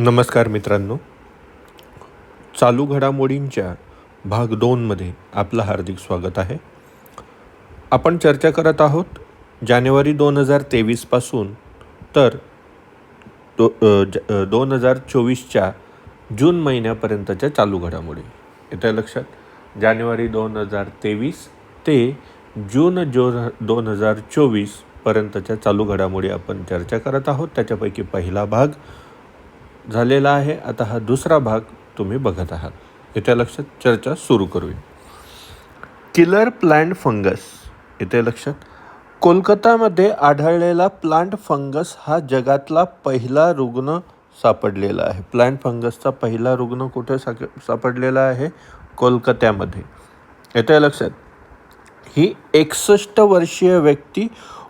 नमस्कार मित्रांनो. चालू घडामोडींच्या भाग दोनमध्ये आपलं हार्दिक स्वागत आहे. आपण चर्चा करत आहोत जानेवारी दोन हजार तेवीसपासून तर दो ज दोन हजार चोवीसच्या जून महिन्यापर्यंतच्या चालू घडामोडी. येत्या लक्षात? जानेवारी दोन हजार तेवीस ते जून जो दोन हजार चोवीसपर्यंतच्या चालू घडामोडी आपण चर्चा करत आहोत. त्याच्यापैकी पहिला भाग झालेला आहे. आता हा दुसरा भाग तुम्ही बघत आहात. येत्या लक्षात चर्चा सुरू करूया. Killer plant fungus. येते लक्षात. कोलकातामध्ये आढळलेला प्लांट फंगस हा जगातला पहिला रुग्ण सापडलेला आहे. प्लांट फंगसचा पहिला रुग्ण कुठे साक सापडलेला आहे? कोलकात्यामध्ये. येते लक्षात. ही एकसष्ट वर्षीय व्यक्ती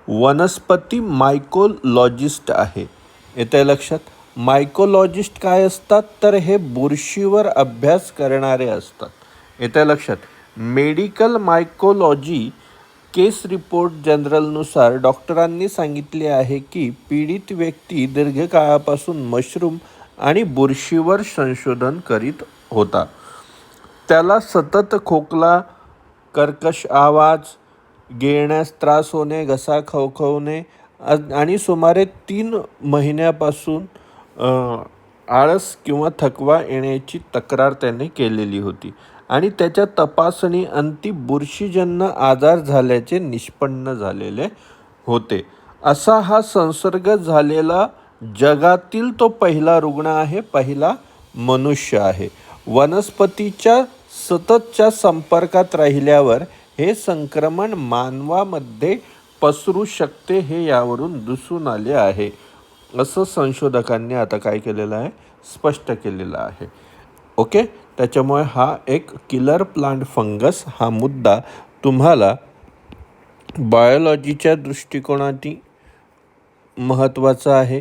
वनस्पती मायकोलॉजिस्ट आहे. येते लक्षात. मायकोलॉजिस्ट काय असतात? तर हे बुरशीवर अभ्यास करणारे असतात. येत्या लक्षात. मेडिकल मायकोलॉजी केस रिपोर्ट जनरलनुसार डॉक्टरांनी सांगितले आहे की पीडित व्यक्ती दीर्घकाळापासून मशरूम आणि बुरशीवर संशोधन करीत होता. त्याला सतत खोकला कर्कश आवाज गिळण्यास त्रास होणे घसा खवखवणे आणि सुमारे तीन महिन्यापासून आळस किंवा थकवा येण्याची तक्रार त्याने केलेली होती. आणि त्याच्या तपासणी अंती बुरशीजन्य आजार झाल्याचे निष्पन्न झालेले होते. असा हा संसर्ग झालेला जगातील तो पहिला रुग्ण आहे पहिला मनुष्य आहे. वनस्पतीच्या सततच्या संपर्कात राहिल्यावर हे संक्रमण मानवामध्ये पसरू शकते हे यावरून दिसून आले आहे. असं संशोधकांनी आता काय केलेलं आहे? स्पष्ट केलेलं आहे. ओके? त्याच्यामुळे हा एक किलर प्लांट फंगस हा मुद्दा तुम्हाला बायोलॉजीच्या दृष्टिकोनाती महत्त्वाचा आहे.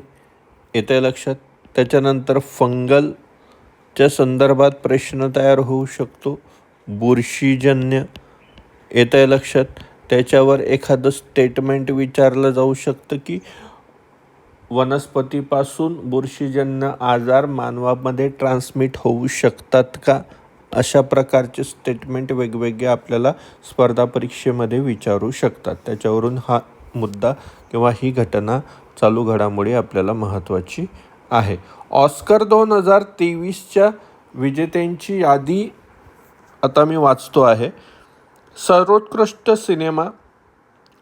येते लक्षात? त्याच्यानंतर फंगलच्या संदर्भात प्रश्न तयार होऊ शकतो. बुरशीजन्य. येतं आहे लक्षात? त्याच्यावर एखादं स्टेटमेंट विचारलं जाऊ शकतं की वनस्पतीपासून बुरशीजन्य आजार मानवामध्ये ट्रान्समिट होऊ शकतात का? अशा प्रकारचे स्टेटमेंट वेगवेगळे आपल्याला स्पर्धा परीक्षेमध्ये विचारू शकतात. त्याच्यावरून हा मुद्दा किंवा ही घटना चालू घडामोडी आपल्याला महत्त्वाची आहे. ऑस्कर दोन हजार तेवीसच्या विजेत्यांची यादी आता मी वाचतो आहे. सर्वोत्कृष्ट सिनेमा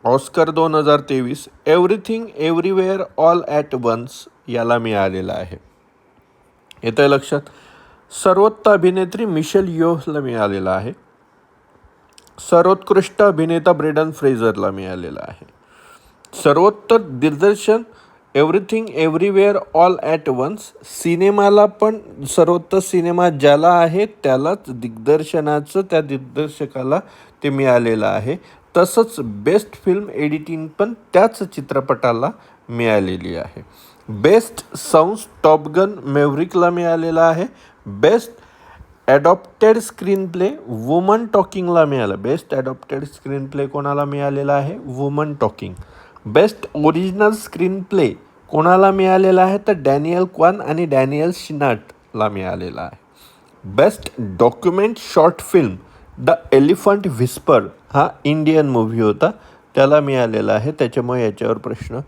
ऑस्कर दोन हजार तेवीस everything everywhere all at once याला मिळालेला आहे. येतं आहे लक्षात? सर्वोत्त अभिनेत्री मिशेल योहला मिळालेला आहे. सर्वोत्कृष्ट अभिनेता ब्रेडन फ्रेझरला मिळालेला आहे. सर्वोत्तर दिग्दर्शन everything everywhere all at once सिनेमाला पण सर्वोत्तर सिनेमा ज्याला आहे त्यालाच दिग्दर्शनाचं त्या दिग्दर्शकाला ते मिळालेलं आहे. तसंच बेस्ट फिल्म एडिटिंग पण त्याच चित्रपटाला मिळालेली आहे. बेस्ट साऊंड्स टॉपगन मेव्हरिकला मिळालेला आहे. Best adapted screenplay woman टॉकिंगला मिळालं. बेस्ट ॲडॉप्टेड स्क्रीन प्ले कोणाला मिळालेला आहे? Woman talking best original screenplay कोणाला मिळालेला आहे? तर डॅनियल क्वान आणि डॅनियल शिनाटला मिळालेला आहे. Best document short film the elephant whisper हा इंडियन मूव्ही होता. त्याला मिळालेला आहे. त्याच्यामुळे याच्यावर प्रश्न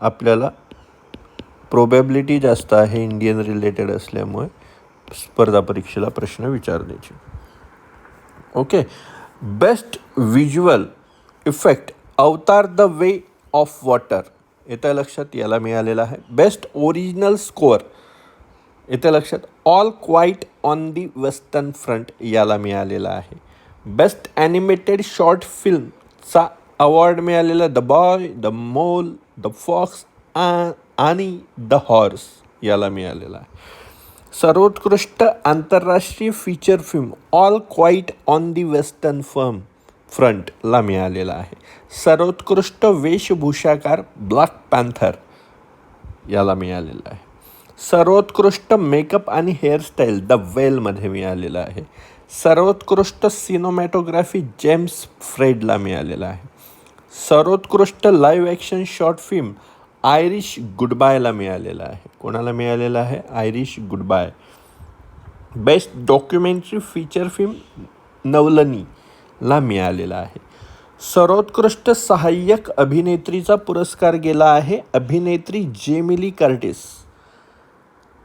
आपल्याला प्रोबॅबिलिटी जास्त आहे इंडियन रिलेटेड असल्यामुळे स्पर्धा परीक्षेला प्रश्न विचारण्याची. Okay best visual effect Avatar the way of water येत्या लक्षात? याला मिळालेला आहे. बेस्ट ओरिजिनल स्कोअर येत्या लक्षात? All quiet on the western front याला मिळालेला आहे. बेस्ट ॲनिमेटेड शॉर्ट फिल्मचा अवॉर्ड मिळालेला the boy the mole the fox आणि द हॉर्स याला मिळालेला आहे. सर्वोत्कृष्ट आंतरराष्ट्रीय feature film all quiet on the western firm फ्रंटला मिळालेला आहे. सर्वोत्कृष्ट वेशभूषाकार ब्लॅक पॅन्थर याला मिळालेला आहे. सर्वोत्कृष्ट मेकअप आणि हेअरस्टाईल द वेलमध्ये मिळालेला आहे. सर्वोत्कृष्ट सिनोमॅटोग्राफी जेम्स फ्रेडला मिळालेला आहे. सर्वोत्कृष्ट live action short film Irish गुडबायला मिळालेला आहे. कोणाला मिळालेला आहे? Irish goodbye. Best documentary feature film नवलनीला मिळालेला आहे. सर्वोत्कृष्ट सहाय्यक अभिनेत्रीचा पुरस्कार गेला आहे अभिनेत्री जेमिली कर्टिस.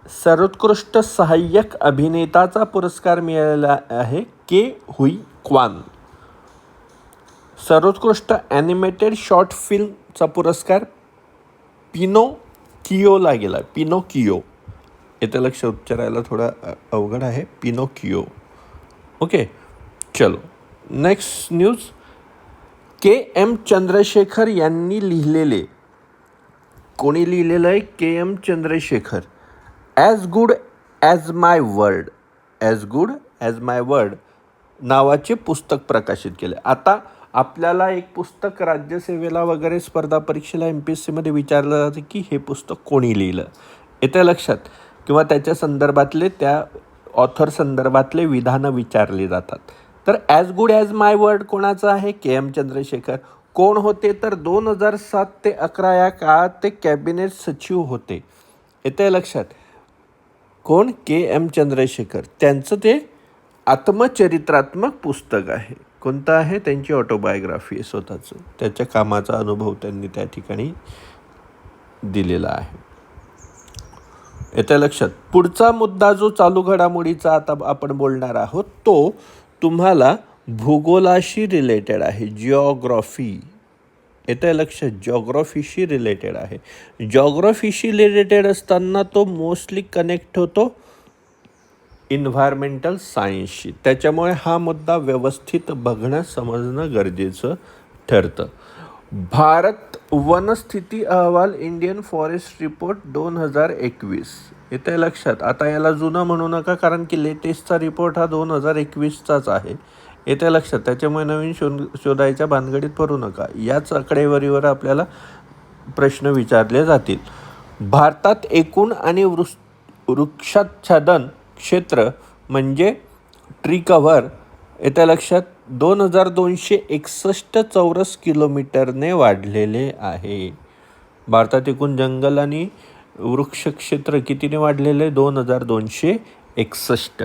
सर्वोत्कृष्ट सहाय्यक अभिनेताचा पुरस्कार मिळालेला आहे के हुई क्वान. सर्वोत्कृष्ट ॲनिमेटेड शॉर्ट फिल्मचा पुरस्कार पिनो किओला गेला. पिनो किओ येथे लक्ष उच्चारायला थोडा अवघड आहे. पिनो किओ ओके चलो. Next news K M Chandrashekhar यांनी लिहिलेले. कोणी लिहिलेलं आहे? K M Chandrashekhar. As good as my word as good as my word नावाचे पुस्तक प्रकाशित केले. आता आपल्याला एक पुस्तक राज्यसेवेला वगैरे स्पर्धा परीक्षेला एम पी एस सीमध्ये विचारलं जातं की हे पुस्तक कोणी लिहिलं? येत्या लक्षात. किंवा त्याच्या संदर्भातले त्या ऑथर संदर्भातले विधानं विचारली जातात. तर as good as my word कोणाचं आहे? K M Chandrashekhar. कोण होते? तर दोन हजार सात ते अकरा या काळात ते कॅबिनेट सचिव होते. येते लक्षात. कोण? के. एम. चंद्रशेखर. त्यांचं ते आत्मचरित्रात्मक पुस्तक आहे. कोणतं आहे? त्यांची ऑटोबायोग्राफी आहे स्वतःचं. त्याच्या कामाचा अनुभव त्यांनी त्या ठिकाणी दिलेला आहे. येत्या लक्षात. पुढचा मुद्दा जो चालू घडामोडीचा आता आपण बोलणार आहोत तो तुम्हाला भूगोलाशी रिलेटेड आहे. जिओग्रॉफी येतं लक्षात जॉग्रॉफीशी रिलेटेड आहे. जॉग्रॉफीशी रिलेटेड असताना तो मोस्टली कनेक्ट होतो इन्व्हायरमेंटल सायन्सशी त्याच्यामुळे हा मुद्दा व्यवस्थित बघणं समजणं गरजेचं ठरतं. भारत वनस्थिती अहवाल इंडियन फॉरेस्ट रिपोर्ट दोन हजार एकवीस. येते लक्षात. आता याला जुनं म्हणू नका कारण की लेटेस्टचा रिपोर्ट हा दोन हजार एकवीसचाच आहे. येते लक्षात. त्याच्यामुळे नवीन शोध शोधायच्या भानगडीत पडू नका. याच आकडेवारीवर आपल्याला प्रश्न विचारले जातील. भारतात एकूण आणि वृक्ष वृक्षाच्छादन क्षेत्र म्हणजे ट्री कव्हर येत्या लक्षात दोन हजार दोनशे एकसष्ट चौरस किलोमीटरने वाढलेले आहे. भारतात एकूण जंगल आणि वृक्ष क्षेत्र कितीने वाढलेले? दोन हजार दोनशे एकसष्ट.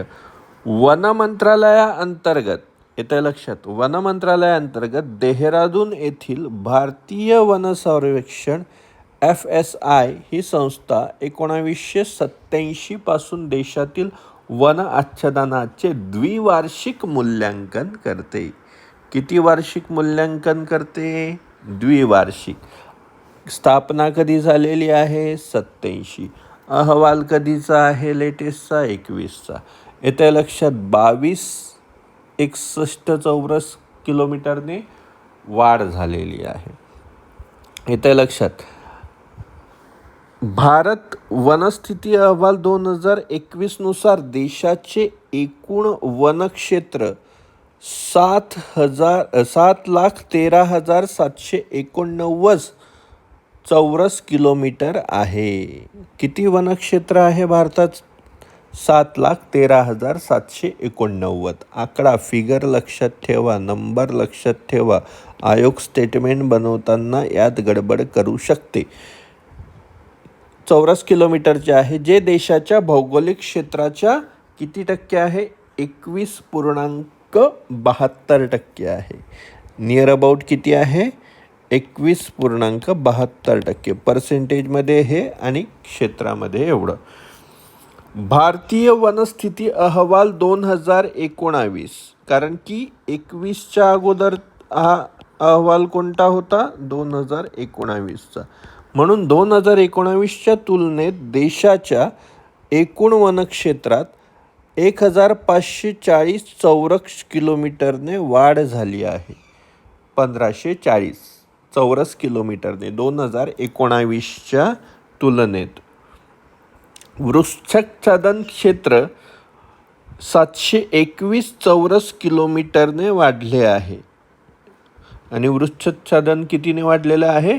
वन मंत्रालयाअंतर्गत येत्या लक्षात. वन मंत्रालयाअंतर्गत देहरादून येथील भारतीय वन सर्वेक्षण एफ एस आय ही संस्था एकोणावीसशे सत्त्याऐंशीपासून देशातील वन आच्छादनाचे द्विवार्षिक मूल्यांकन करते. किती वार्षिक मूल्यांकन करते? द्विवार्षिक. स्थापना कधी झालेली आहे? सत्त्याऐंशी. अहवाल कधीचा आहे? लेटेस्टचा? एकवीसचा. येत्या लक्षात. बावीस एकसष्ट चौरस किलोमीटरने वाढ झालेली आहे. येते लक्षात. भारत वनस्थिती अहवाल दोन हजार एकवीसनुसार देशाचे एकूण वनक्षेत्र सात हजार सात लाख तेरा हजार सातशे एकोणनव्वद चौरस किलोमीटर आहे. किती वनक्षेत्र आहे भारतात सात लाख तेरा हजार सातशे एकोणनव्वद. आकडा फिगर लक्षात ठेवा नंबर लक्षात ठेवा. आयोग स्टेटमेंट बनवताना यात गडबड करू शकते. चौरस किलोमीटरचे आहे. जे देशाच्या भौगोलिक क्षेत्राच्या किती टक्के आहे? एकवीस पूर्णांक बहात्तर टक्के आहे. नियर अबाउट किती आहे? एकवीस पूर्णांक बहात्तर टक्के. पर्सेंटेजमध्ये हे आणि क्षेत्रामध्ये एवढं. भारतीय वनस्थिती अहवाल दोन हजार एकोणावीस. कारण की एकवीसच्या अगोदर हा अहवाल कोणता होता? दोन हजार एकोणावीसचा. म्हणून दोन हजार एकोणावीसच्या तुलनेत देशाच्या एकूण वनक्षेत्रात एक हजार पाचशे चाळीस चौरस किलोमीटरने वाढ झाली आहे. पंधराशे चाळीस चौरस किलोमीटरने दोन हजार एकोणावीसच्या तुलनेत. वृक्षाच्छादन क्षेत्र सातशे एकवीस चौरस किलोमीटरने वाढले आहे. आणि वृक्षाच्छादन कितीने वाढलेलं आहे?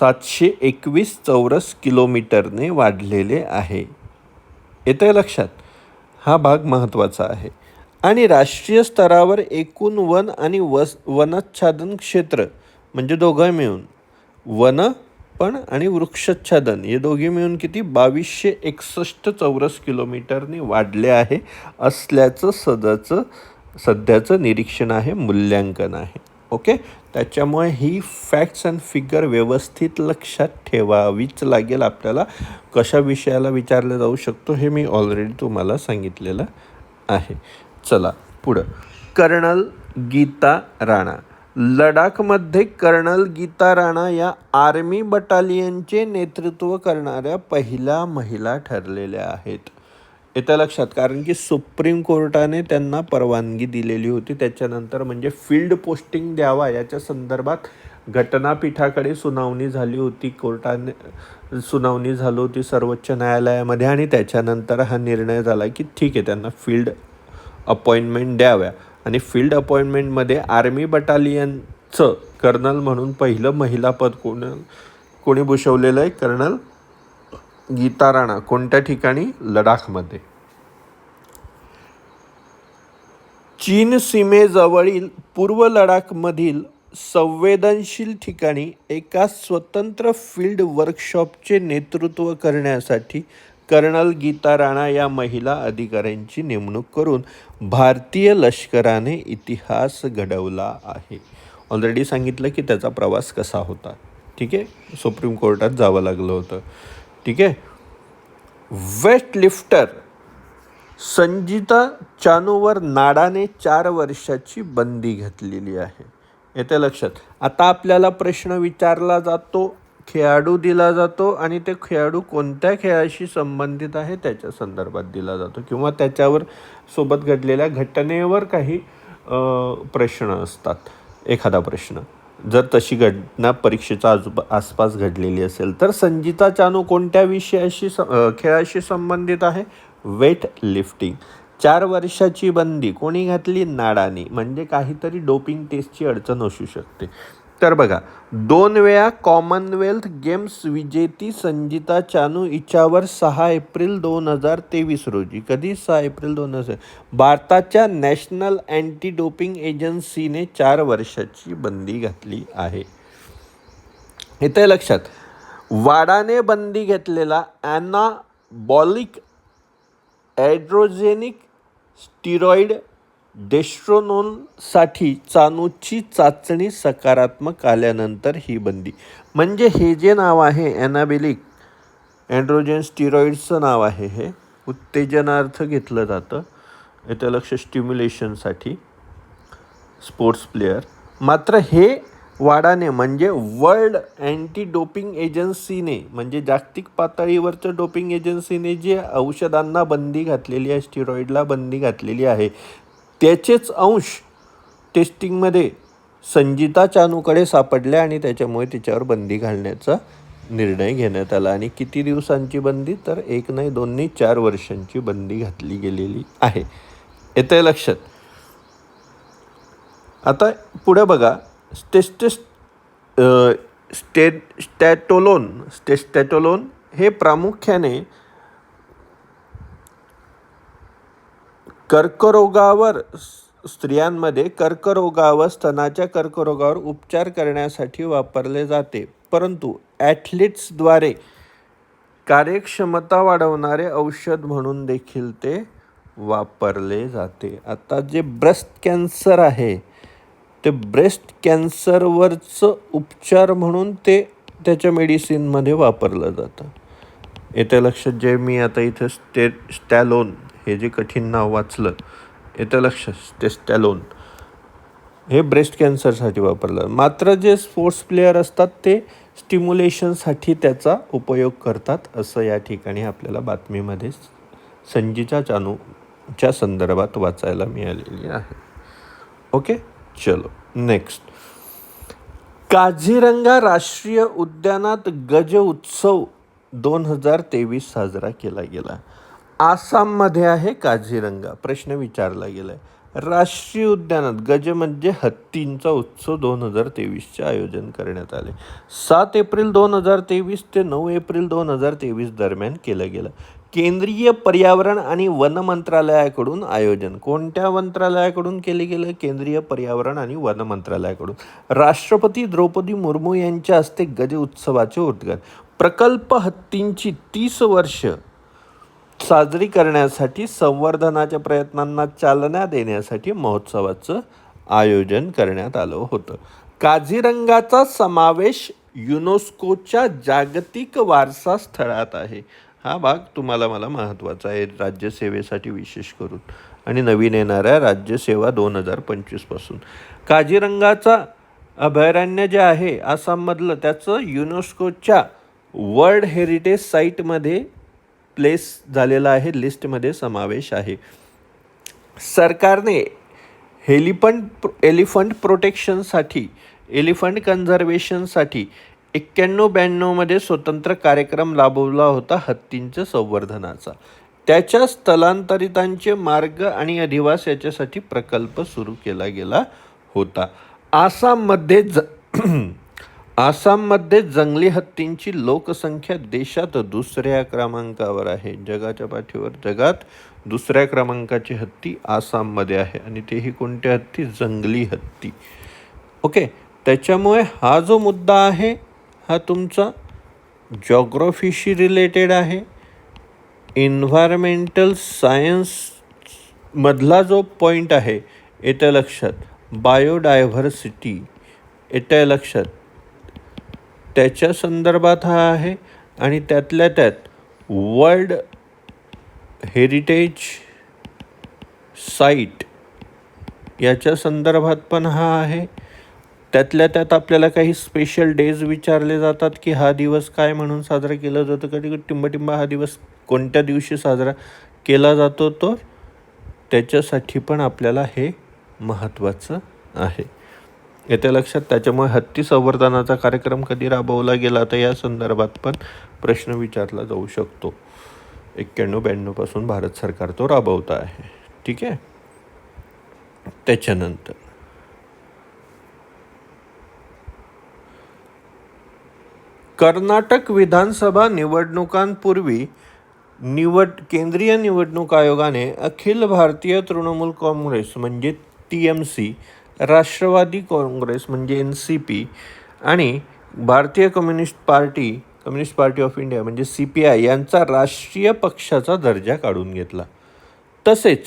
सातशे एकवीस चौरस किलोमीटरने वाढलेले आहे. येतं लक्षात? हा भाग महत्त्वाचा आहे. आणि राष्ट्रीय स्तरावर एकूण वन आणि वस वनच्छादन क्षेत्र म्हणजे दोघं मिळून. वन पण आणि वृक्षच्छादन हे दोघे मिळून किती? बावीसशे एकसष्ट चौरस किलोमीटरनी वाढले आहे असल्याचं सदाचं सध्याचं निरीक्षण आहे मूल्यांकन आहे. ओके? त्याच्यामुळे ही फॅक्ट्स अँड फिगर व्यवस्थित लक्षात ठेवावीच लागेल. आपल्याला कशा विषयाला विचारलं जाऊ शकतो हे मी ऑलरेडी तुम्हाला सांगितलेलं आहे. चला पुढं. कर्नल गीता राणा. लडाखमध्ये कर्नल गीता राणा या आर्मी बटालियनचे नेतृत्व करणाऱ्या पहिल्या महिला ठरलेल्या आहेत. येत्या लक्षात कारण की सुप्रीम कोर्टाने त्यांना परवानगी दिलेली होती. त्याच्यानंतर म्हणजे फील्ड पोस्टिंग द्यावा याच्या संदर्भात घटनापीठाकडे सुनावणी झाली होती. कोर्टाने सुनावणी झाली होती सर्वोच्च न्यायालयामध्ये आणि त्याच्यानंतर हा निर्णय झाला की ठीक आहे त्यांना फील्ड अपॉइंटमेंट द्याव्या. आणि फील्ड अपॉइंटमेंटमध्ये आर्मी बटालियनचं कर्नल म्हणून पहिलं महिला पद कोण कोणी भूषवलेलं आहे? कर्नल गीता राणा. कोणत्या ठिकाणी? लडाखमध्ये. चीन सीमेजवळील पूर्व लडाखमधील संवेदनशील ठिकाणी एका स्वतंत्र फील्ड वर्कशॉपचे नेतृत्व करण्यासाठी कर्नल गीता राणा या महिला अधिकाऱ्यांची नेमणूक करून भारतीय लष्कराने इतिहास घडवला आहे. ऑलरेडी सांगितलं की त्याचा प्रवास कसा होता. ठीक आहे? सुप्रीम कोर्टात जावं लागलं होतं. ठीक आहे? वेस्ट लिफ्टर संजिता चानूवर नाडाने चार वर्षाची बंदी घातलेली आहे. येते लक्षात. आता आपल्याला प्रश्न विचारला जातो खेळाडू दिला जातो आणि ते खेळाडू कोणत्या खेळाशी संबंधित आहे त्याच्या संदर्भात दिला जातो किंवा त्याच्यावर सोबत घडलेल्या घटनेवर काही प्रश्न असतात. एखादा प्रश्न. जर तशी घटना परीक्षेच्या आजूबा आसपास घडलेली असेल तर संजीता चानू कोणत्या विषयाशी स खेळाशी संबंधित आहे? Weight lifting. चार वर्षाची बंदी. कोणी घातली? नाडानी. म्हणजे काहीतरी डोपिंग टेस्टची अडचण असू शकते. तर बघा दोन वेळा कॉमनवेल्थ गेम्स विजेती संजिता चानू हिच्यावर सहा एप्रिल दोन हजार तेवीस रोजी. कधी? सहा एप्रिल दोन हजार भारताच्या नॅशनल अँटी डोपिंग एजन्सीने चार वर्षाची बंदी घातली आहे. इथे लक्षात वाडाने बंदी घेतलेला ॲनाबॉलिक ॲड्रोजेनिक स्टिरॉइड डेस्ट्रोनोनसाठी चानूची चाचणी सकारात्मक आल्यानंतर ही बंदी. म्हणजे हे जे नाव आहे ॲनाबिलिक अँड्रोजेन स्टिरॉइडचं नाव आहे हे. उत्तेजनार्थ घेतलं जातं. येतं लक्ष स्टिम्युलेशनसाठी स्पोर्ट्स प्लेयर मात्र हे वाडाने म्हणजे वर्ल्ड अँटी डोपिंग एजन्सीने म्हणजे जागतिक पातळीवरचं डोपिंग एजन्सीने जे औषधांना बंदी घातलेली आहे स्टिरॉईडला बंदी घातलेली आहे त्याचेच अंश टेस्टिंगमध्ये संजिता चानूकडे सापडले आणि त्याच्यामुळे तिच्यावर बंदी घालण्याचा निर्णय घेण्यात आला. आणि किती दिवसांची बंदी? तर एक नाही दोन नाही चार वर्षांची बंदी घातली गेलेली आहे. येतं लक्षात. आता पुढे बघा. स्टेस्टेस स्टेट स्टॅटोलोन स्टेस्टॅटोलोन हे प्रामुख्याने कर्करोगावर स्त्रियांमध्ये कर्करोगावर स्तनाच्या कर्करोगावर उपचार करण्यासाठी वापरले जाते. परंतु ॲथलीट्सद्वारे कार्यक्षमता वाढवणारे औषध म्हणून देखील ते वापरले जाते. आता जे ब्रेस्ट कॅन्सर आहे ते ब्रेस्ट कॅन्सरवरचं उपचार म्हणून ते त्याच्या मेडिसिनमध्ये वापरलं जातं. येत्या लक्षात जे मी आता इथे स्टे स्टॅलोन हे जे कठीण नाव वाचलं येतं लक्ष ते स्टॅलोन हे ब्रेस्ट कॅन्सरसाठी वापरलं. मात्र जे स्पोर्ट्स प्लेयर असतात ते स्टिम्युलेशनसाठी त्याचा उपयोग करतात असं या ठिकाणी आपल्याला बातमीमध्ये संजीचा चानूच्या संदर्भात वाचायला मिळालेली आहे. ओके? चलो नेक्स्ट काझीरंगा राष्ट्रीय उद्यानात गज उत्सव दोन हजार तेवीस साजरा केला गेला. आसाममध्ये आहे काझीरंगा. प्रश्न विचारला गेलाय. राष्ट्रीय उद्यानात गज म्हणजे हत्तींचा उत्सव दोन हजार तेवीसचे आयोजन करण्यात आले. सात एप्रिल दोन हजार तेवीस ते नऊ एप्रिल दोन हजार तेवीस दरम्यान केलं गेलं. केंद्रीय पर्यावरण आणि वन मंत्रालयाकडून आयोजन. कोणत्या मंत्रालयाकडून केले गेलं? केंद्रीय पर्यावरण आणि वन मंत्रालयाकडून. राष्ट्रपती द्रौपदी मुर्मू यांच्या हस्ते गज उत्सवाचे उद्घाटन. प्रकल्प हत्तींची तीस वर्ष साजरी करण्यासाठी संवर्धनाच्या प्रयत्नांना चालना देण्यासाठी महोत्सवाचं आयोजन करण्यात आलं होतं. काझीरंगाचा समावेश युनेस्कोच्या जागतिक वारसा स्थळात आहे. हा भाग तुम्हाला मला महत्त्वाचा आहे. राज्यसेवेसाठी विशेष करून. आणि नवीन येणाऱ्या राज्यसेवा दोन हजार पंचवीसपासून काझीरंगाचा अभयारण्य जे आहे आसाममधलं त्याचं युनेस्कोच्या वर्ल्ड हेरिटेज साईटमध्ये प्लेस झालेला आहे लिस्टमध्ये समावेश आहे. सरकारने हेलिफंट एलिफंट प्रोटेक्शनसाठी एलिफंट कन्झर्वेशनसाठी एक्क्याण्णव ब्याण्णवमध्ये स्वतंत्र कार्यक्रम राबवला होता हत्तींच्या संवर्धनाचा. त्याच्या स्थलांतरितांचे मार्ग आणि अधिवास याच्यासाठी प्रकल्प सुरू केला गेला होता. आसाममध्ये ज आसाममध्ये जंगली हत्तींची लोकसंख्या देशात दुसऱ्या क्रमांकावर आहे. जगाच्या पाठीवर जगात दुसऱ्या क्रमांकाची हत्ती आसाममध्ये आहे आणि तेही कोणत्या हत्ती? जंगली हत्ती. ओके त्याच्यामुळे हा जो मुद्दा आहे हा तुमचा जॉग्रॉफीशी रिलेटेड आहे. इन्व्हायरमेंटल सायन्समधला जो पॉईंट आहे येत्या लक्षात. बायोडायव्हर्सिटी येत्या लक्षात. त्याच्या संदर्भात हा आहे आणि त्यातल्या त्यात वर्ल्ड हेरिटेज साईट याच्या संदर्भात पण हा आहे. त्यातल्या त्यात आपल्याला काही स्पेशल डेज विचारले जातात की हा दिवस काय म्हणून साजरा केला जातो. कधी टिंबटिंबा हा दिवस कोणत्या दिवशी साजरा केला जातो तो त्याच्यासाठी पण आपल्याला हे महत्त्वाचं आहे. येत्या लक्षात त्याच्यामुळे हत्ती संवर्धनाचा कार्यक्रम कधी राबवला गेला तर या संदर्भात पण प्रश्न विचारला जाऊ शकतो. एक्क्याण्णव ब्याण्णवपासून भारत सरकार तो राबवत आहे. ठीक आहे? त्याच्यानंतर. कर्नाटक विधानसभा निवडणुकांपूर्वी निवड केंद्रीय निवडणूक आयोगाने अखिल भारतीय तृणमूल काँग्रेस म्हणजे T M C Rashtrawadi Congress म्हणजे एन सी पी आणि भारतीय communist party communist party of India म्हणजे सी पी आय यांचा राष्ट्रीय पक्षाचा दर्जा काढून घेतला. तसेच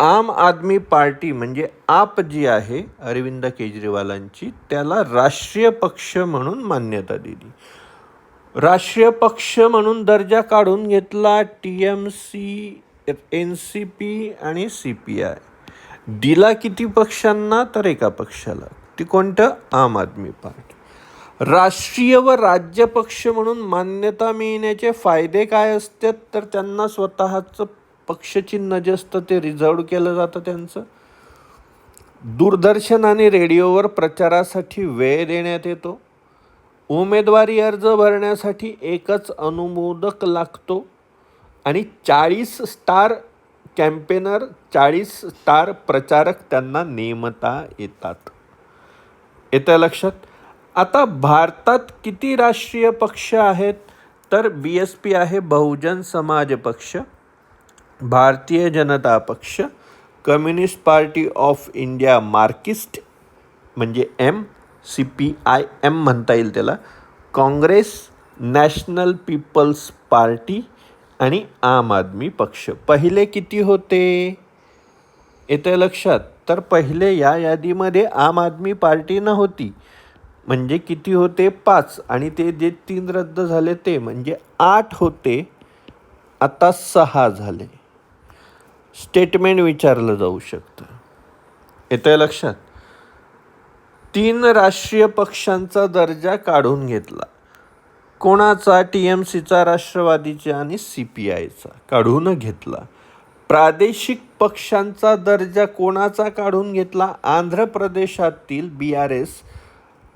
आम आदमी पार्टी म्हणजे आप जी आहे अरविंद केजरीवालांची त्याला राष्ट्रीय पक्ष म्हणून मान्यता दिली. राष्ट्रीय पक्ष म्हणून दर्जा काढून घेतला T M C N C P आणि सी पी आय दिला किती पक्षांना तर एका पक्षाला. ती कोणतं? आम आदमी पार्टी. राष्ट्रीय व राज्य पक्ष म्हणून मान्यता मिळण्याचे फायदे काय असतात तर त्यांना स्वतःचं पक्षचिन्ह जे असतं ते रिझर्व केलं जातं त्यांचं. दूरदर्शन आणि रेडिओवर प्रचारासाठी वेळ देण्यात येतो. उमेदवारी अर्ज भरण्यासाठी एकच अनुमोदक लागतो. आणि चाळीस स्टार कॅम्पेनर चाळीस स्टार प्रचारक त्यांना नेमता येतात. येत्या लक्षात? आता भारतात किती राष्ट्रीय पक्ष आहेत? तर बी एस पी आहे बहुजन समाज पक्ष भारतीय जनता पक्ष communist party of India marxist म्हणजे M C P I M म्हणता येईल त्याला काँग्रेस नॅशनल पीपल्स पार्टी आणि आम आदमी पक्ष. पहिले किती होते? येते लक्षात. तर पहिले या यादीमध्ये आम आदमी पार्टी नव्हती. म्हणजे किती होते? पाच. आणि ते जे तीन रद्द झाले ते म्हणजे आठ होते. आता सहा झाले. स्टेटमेंट विचारलं जाऊ शकतं. येतं लक्षात? तीन राष्ट्रीय पक्षांचा दर्जा काढून घेतला. कोणाचा टी एम सीचा राष्ट्रवादीचा आणि सी पी आयचा काढून घेतला. प्रादेशिक पक्षांचा दर्जा कोणाचा काढून घेतला? आंध्र प्रदेशातील बी आर एस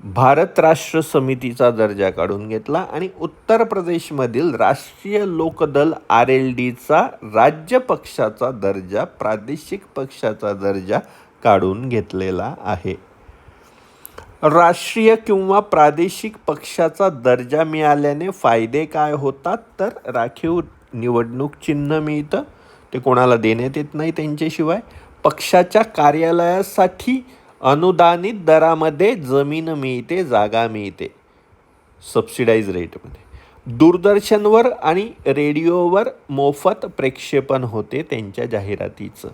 भारत राष्ट्र समितीचा दर्जा काढून घेतला आणि उत्तर प्रदेशमधील राष्ट्रीय लोकदल आर एल डीचा राज्य पक्षाचा दर्जा प्रादेशिक पक्षाचा दर्जा काढून घेतलेला आहे. राष्ट्रीय किंवा प्रादेशिक पक्षाचा दर्जा मिळाल्याने फायदे काय होतात? तर राखीव निवडणूक चिन्ह मिळतं. ते कोणाला देण्यात येत नाही त्यांच्याशिवाय. पक्षाच्या कार्यालयासाठी अनुदानित दरामध्ये जमीन मिळते जागा मिळते. सबसिडाईज रेटमध्ये दूरदर्शनवर आणि रेडिओवर मोफत प्रेक्षेपण होते त्यांच्या जाहिरातीचं.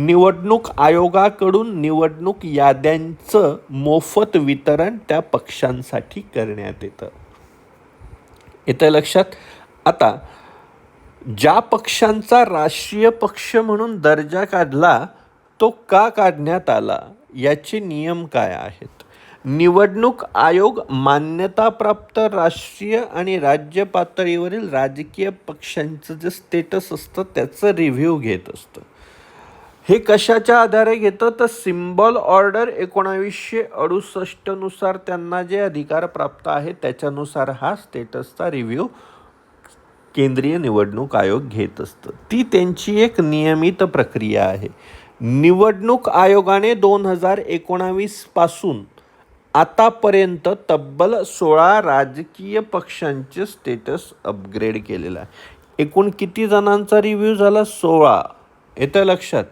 निवडणूक आयोगाकडून निवडणूक याद्यांचं मोफत वितरण त्या पक्षांसाठी करण्यात येतं. येतं लक्षात? आता ज्या पक्षांचा राष्ट्रीय पक्ष म्हणून दर्जा काढला तो का काढण्यात आला? याचे नियम काय आहेत? निवडणूक आयोग मान्यताप्राप्त राष्ट्रीय आणि राज्य पातळीवरील राजकीय पक्षांचं जे स्टेटस असतं त्याचं रिव्ह्यू घेत असतं. हे कशाच्या आधारे घेतं? तर सिम्बॉल ऑर्डर एकोणावीसशे अडुसष्टनुसार त्यांना जे अधिकार प्राप्त आहे त्याच्यानुसार हा स्टेटसचा रिव्ह्यू केंद्रीय निवडणूक आयोग घेत असतं. ती त्यांची एक नियमित प्रक्रिया आहे. निवडणूक आयोगाने दोन हजार एकोणावीसपासून आतापर्यंत तब्बल सोळा राजकीय पक्षांचे स्टेटस अपग्रेड केलेलं आहे. एकूण किती जणांचा रिव्ह्यू झाला? सोळा. येतं लक्षात.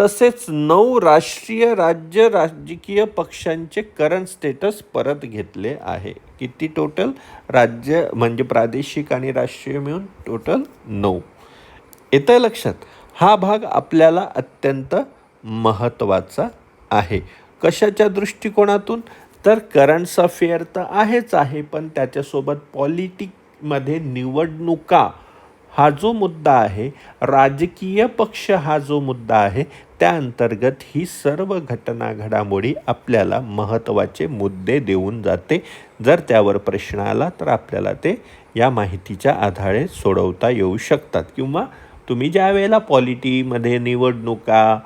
तसेच नऊ राष्ट्रीय राज्य राजकीय पक्षांचे करंट स्टेटस परत घेतले आहे. किती टोटल राज्य म्हणजे प्रादेशिक आणि राष्ट्रीय मिळून टोटल नऊ. येतं लक्षात? हा भाग आपल्याला अत्यंत महत्त्वाचा आहे. कशाच्या दृष्टिकोनातून? तर करंट्स अफेअर तर आहेच आहे पण त्याच्यासोबत पॉलिटिकमध्ये निवडणुका हा जो मुद्दा आहे राजकीय पक्ष हा जो मुद्दा आहे त्या अंतर्गत ही सर्व घटना घडामोडी आपल्याला महत्त्वाचे मुद्दे देऊन जाते. जर त्यावर प्रश्न आला तर आपल्याला ते या माहितीच्या आधारे सोडवता येऊ शकतात. किंवा तुम्ही ज्या वेळेला पॉलिटीमध्ये निवडणुका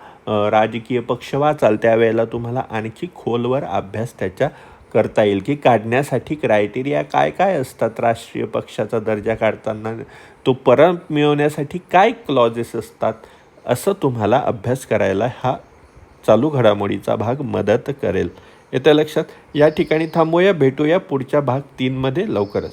राजकीय पक्ष वाचाल त्यावेळेला तुम्हाला आणखी खोलवर अभ्यास त्याच्या करता येईल की काढण्यासाठी क्रायटेरिया काय काय असतात? राष्ट्रीय पक्षाचा दर्जा काढताना तो परत मिळवण्यासाठी काय क्लॉजेस असतात असं तुम्हाला अभ्यास करायला हा चालू घडामोडीचा भाग मदत करेल. येत्या लक्षात? या ठिकाणी थांबूया भेटूया पुढच्या भाग तीनमध्ये लवकरच.